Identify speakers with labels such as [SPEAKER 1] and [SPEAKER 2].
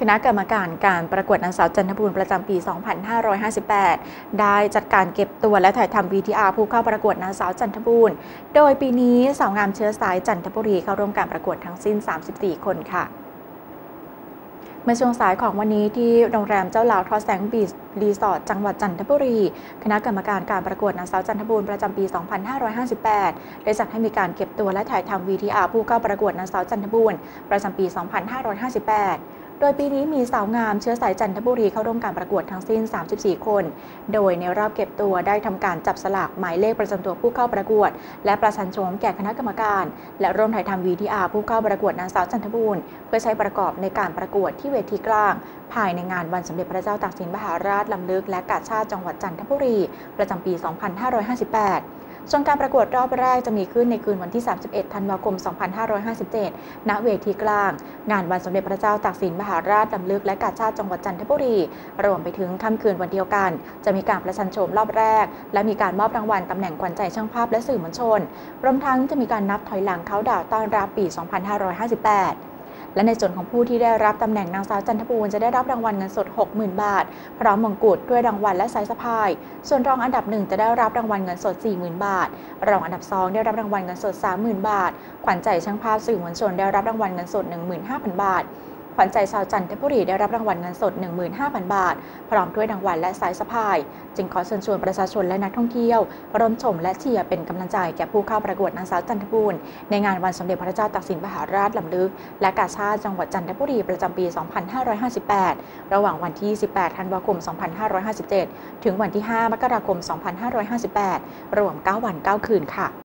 [SPEAKER 1] คณะกรรมการการประกวดนางสาวจันทบูรณ์ประจำปี 2558 ได้จัดการเก็บตัวและถ่ายทำ VTR ผู้เข้าประกวดนางสาวจันทบูรณ์ โดยปีนี้สาวงามเชื้อสายจันทบุรีเข้าร่วมการประกวดทั้งสิ้น 34 คนค่ะเมื่อช่วงสายของวันนี้ที่โรงแรมเจ้าหลาวทอแสงบีชรีสอร์ทจังหวัดจันทบุรี คณะกรรมการการประกวดนางสาวจันทบูรณ์ประจำปี 2558 ได้จัดให้มีการเก็บตัวและถ่ายทำ VTR ผู้เข้าประกวดนางสาวจันทบูรณ์ประจำปี 2558 โดยปีนี้มีสาวงามเชื้อสายจันทบุรีเข้าร่วมการประกวดทั้งสิ้น 34 คน โดยในรอบเก็บตัวได้ทำการจับสลากหมายเลขประจำตัวผู้เข้าประกวด และประชันโฉมแก่คณะกรรมการ และร่วมถ่ายทำ VTR ผู้เข้าประกวดนางสาวจันทบูรณ์เพื่อใช้ประกอบในการประกวดที่เวทีกลาง ภายในงานวันสมเด็จพระเจ้าตากสินมหาราชลำลึกและกาชาติจังหวัดจันทบุรี ประจำปี 2558 ส่วนการประกวดรอบแรกจะมีขึ้นในคืนวันที่ 31 ธันวาคม 2557 ณ เวทีกลาง งานวันสมเด็จพระเจ้าตากสินมหาราชลำลึกและกาชาติจังหวัดจันทบุรี รวมไปถึงค่ำคืนวันเดียวกัน จะมีการประชันโฉมรอบแรก และมีการมอบรางวัลตำแหน่งขวัญใจช่างภาพและสื่อมวลชน รวมทั้งจะมีการนับถอยหลังเขาดาวต้อนรับปี 2558 และในส่วนของผู้ที่ได้รับตำแหน่งนางสาวจันทบูรณ์จะได้รับรางวัลเงินสด 60,000 บาท พร้อมมงกุฎด้วยรางวัลและสายสะพาย ส่วนรองอันดับหนึ่งจะได้รับรางวัลเงินสด 40,000 บาท รองอันดับ 2 ได้รับรางวัลเงินสด 30,000 บาท ขวัญใจช่างภาพสื่อมวลชนได้รับรางวัลเงินสด 15,000 บาท ขวัญใจชาวจันทบุรีได้รับรางวัลเงินสด 15,000 บาท พร้อมด้วยรางวัลและสายสะพาย จึงขอเชิญชวนประชาชนและนักท่องเที่ยวร่วมชมและเชียร์เป็นกำลังใจแก่ผู้เข้าประกวดนางสาวจันทบูรณ์ในงานวันสมเด็จพระเจ้าตากสินมหาราชลำลึก และกาชาติจังหวัดจันทบุรีประจำปี 2558 ระหว่างวันที่ 18 ธันวาคม 2557 ถึงวันที่ 5 มกราคม 2558 รวม 9 วัน 9 คืนค่ะ